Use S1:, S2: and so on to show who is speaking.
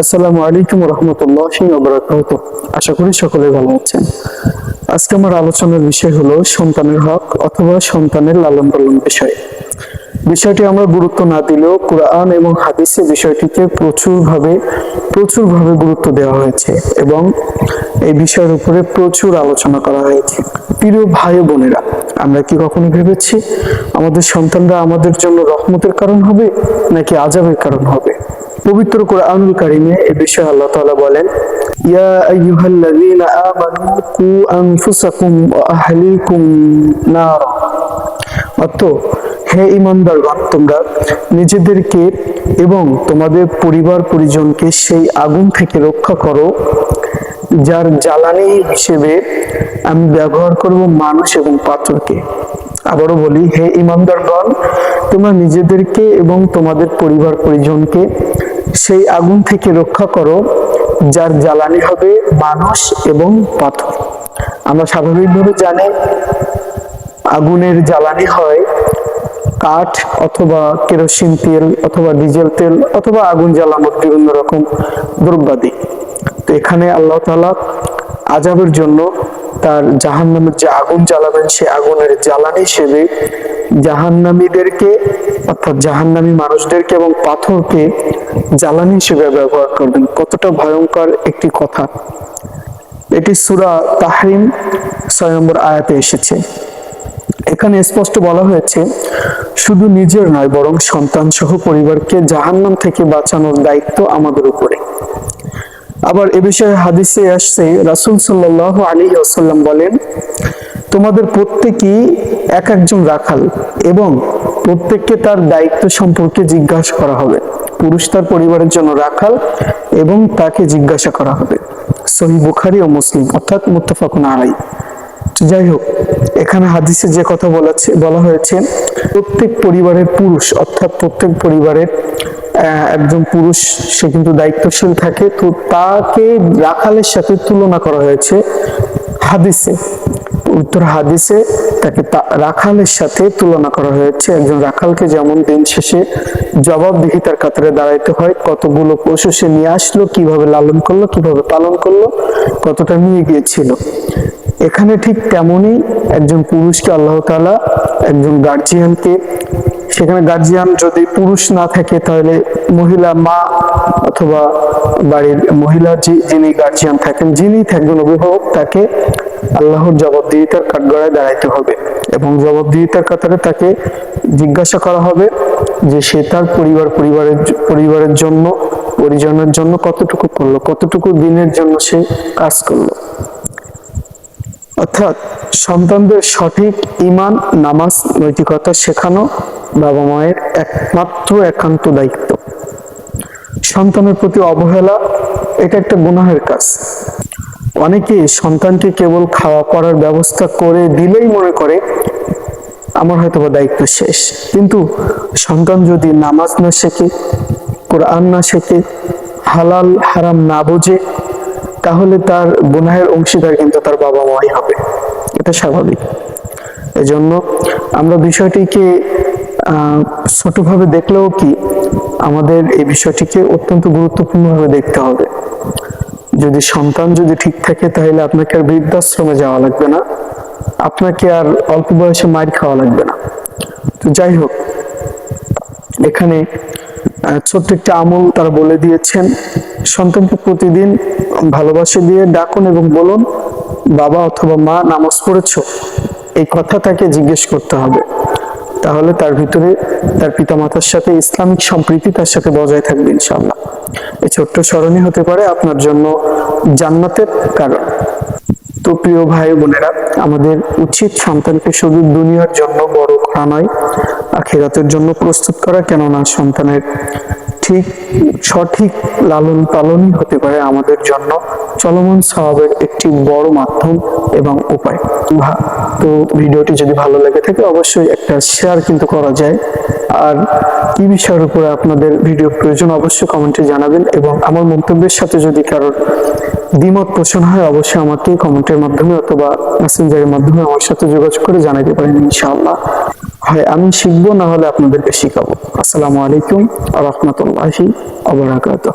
S1: আসসালামু আলাইকুম রহমতুল্লাহ বরকাত আশা করি সকলে ভালো আছেন। আজকে আমার আলোচনার বিষয় হলো সন্তানের হক অথবা সন্তানের লালন পালন বিষয়। বিষয়টি আমরা গুরুত্ব না দিলেও কোরআন এবং হাদিসে বিষয়টিকে প্রচুরভাবে প্রচুরভাবে গুরুত্ব দেওয়া হয়েছে এবং এই বিষয়ের উপরে প্রচুর আলোচনা করা হয়েছে। প্রিয় ভাই বোনেরা, আমরা কি কখনো ভেবেছি আমাদের সন্তানরা আমাদের জন্য রহমতের কারণ হবে নাকি আজাবের কারণ হবে? পবিত্র কোরআনুল কারিমে এ বিষয়ে আল্লাহ তাআলা বলেন, ইয়া আইয়ুহাল্লাযীনা আমানু কু আনফুসাকুম ওয়া আহলিকুম নার। অর্থ হে ইমানদারগণ তোমরা নিজেদেরকে এবং তোমাদের পরিবার পরিজনকে সেই আগুন থেকে রক্ষা করো, যার জ্বালানি হিসেবে আমি ব্যবহার করব মানুষ এবং পাথরকে। আবারও বলি, হে ইমানদারগণ তোমরা নিজেদেরকে এবং তোমাদের পরিবার পরিজনকে সেই আগুন থেকে রক্ষা করো, যার জ্বালানি হবে মানুষ এবং পাথর। আমরা স্বাভাবিকভাবে জানি আগুনের জ্বালানি হয় কাঠ অথবা কেরোসিন তেল অথবা ডিজেল তেল অথবা আগুন জ্বালানোর বিভিন্ন রকম দ্রব্যাদি। তো এখানে আল্লাহ তাআলা আজাবের জন্য তার জাহান্নামের যে আগুন জ্বালাবেন সে আগুনের জ্বালানি হিসেবে জাহান্নামীদেরকে, অর্থাৎ জাহান্নামী মানুষদেরকে এবং পাথরকে জ্বালানি হিসেবে ব্যবহার করবেন। কতটা ভয়ঙ্কর একটি কথা। এটি সুরা তাহরিম ছয় নম্বর আয়াতে এসেছে। এখানে স্পষ্ট বলা হয়েছে, শুধু নিজের নয়, বরং সন্তান সহ পরিবারকে জাহান্নাম থেকে বাঁচানোর দায়িত্ব আমাদের উপরে। আবার এ বিষয়ে হাদিসে আসছে, রাসূল সাল্লাল্লাহু আলী ওয়াসাল্লাম বলেন তোমাদের প্রত্যেকই এক একজন রাখাল এবং প্রত্যেককে তার দায়িত্ব সম্পর্কে জিজ্ঞাসা করা হবে। পুরুষ তার পরিবারের জন্য রাখাল এবং তাকে জিজ্ঞাসা করা হবে। সহি বুখারি ও মুসলিম, অর্থাৎ মুত্তাফাকুন আলাই যাই হোক, এখানে হাদিসে যে কথা বলাছে, বলা হয়েছে, প্রত্যেক পরিবারের পুরুষ, অর্থাৎ প্রত্যেক পরিবারের একজন পুরুষ, সে কিন্তু দায়িত্বশীল থাকে। তো তাকে রাখালের সাথে তুলনা করা হয়েছে হাদিসে। উত্তর হাদিসে তাকে রাখালের সাথে তুলনা করা হয়েছে। একজন রাখালকে যেমন দিন শেষে জবাবদিহিতার কাতারে দাঁড়াইতে হয়, কতগুলো পশু সে নিয়ে আসলো, কীভাবে লালন করল, কীভাবে পালন করল, কতটা নিয়ে গিয়েছিল। এখানে ঠিক তেমনই একজন পুরুষকে আল্লাহ তালা একজন গার্জিয়ানকে সেখানে গার্জিয়ান যদি পুরুষ না থাকে, তাহলে মহিলা মা অথবা বাড়ির মহিলা যিনি গার্জিয়ান থাকেন, যিনি থাকবেন অভিভাবক, তাকে আল্লাহর জবাবদিহিতার কাঠগড়ায় দাঁড়াইতে হবে এবং জবাবদিহিতার কাতারে তাকে জিজ্ঞাসা করা হবে যে সে তার পরিবার, পরিবারের পরিবারের জন্য, পরিজনের জন্য কতটুকু করল, কতটুকু দিনের জন্য সে কাজ করল। অর্থাৎ সন্তানদের সঠিক ইমান নামাজ, নৈতিকতা শেখানো বাবা মায়ের একমাত্র একান্ত দায়িত্ব। সন্তানের প্রতি অবহেলা, এটা একটা গুনাহের কাজ। অনেকে সন্তানকে কেবল খাওয়া পড়ার ব্যবস্থা করে দিলেই মনে করে, আমার হয়তো বা দায়িত্ব শেষ। কিন্তু সন্তান যদি নামাজ না শেখে, কোরআন না শেখে, হালাল, হারাম না বোঝে, তাহলে তার গুনাহের অংশীদার কিন্তু তার বাবা মাই হবে। এটা স্বাভাবিক। এজন্য আমরা বিষয়টিকে ছোটভাবে দেখলেও কি আমাদের এই বিষয়টিকে অত্যন্ত গুরুত্বপূর্ণভাবে দেখতে হবে। যদি সন্তান যদি ঠিক থাকে, তাহলে আপনাকে আর বৃদ্ধাশ্রমে যাওয়া লাগবে না। আপনাকে আর অল্প বয়সে মার খাওয়া লাগবে না। তো যাই হোক, এখানে ছোট্ট একটা আমল তারা বলে দিয়েছেন। সন্তানকে প্রতিদিন ভালোবাসা দিয়ে ডাকুন এবং বলুন, বাবা অথবা মা, নামাজ পড়েছো? এই কথা তাকে জিজ্ঞেস করতে হবে। তাহলে তার ভিতরে তার পিতামাতার সাথে ইসলামিক সম্প্রীতি তার সাথে বজায় থাকবে ইনশাআল্লাহ। এই ছোট্ট স্মরণই হতে পারে আপনার জন্য জান্নাতের কারণ। তো প্রিয় ভাই বোনেরা, আমাদের উচিত সন্তানকে শুধু দুনিয়ার জন্য বড় করা নয়, আখেরাতের জন্য প্রস্তুত করা, কেননা সন্তানের ঠিক সঠিক লালন পালনই হতে পারে আমাদের জন্য চলমান স্বভাবের একটি বড় মাধ্যম এবং উপায়। তো ভিডিওটি যদি ভালো লেগে থাকে, অবশ্যই একটা শেয়ার কিন্তু করা যায়। আর কি বিষয়ের উপরে আপনাদের ভিডিও প্রয়োজন, অবশ্যই কমেন্টে জানাবেন এবং আমার মন্তব্যের সাথে যদি কারোর দ্বিমত পোষণ হয়, অবশ্যই আমাকে কমেন্টের মাধ্যমে অথবা মেসেঞ্জারের মাধ্যমে আমার সাথে যোগাযোগ করে জানাতে পারেন ইনশাআল্লাহ। হয় আমি শিখব না হলে আপনাদেরকে শিখাবো। আসসালামু আলাইকুম আ রহমতুল্লাহি আবরাকাতুহ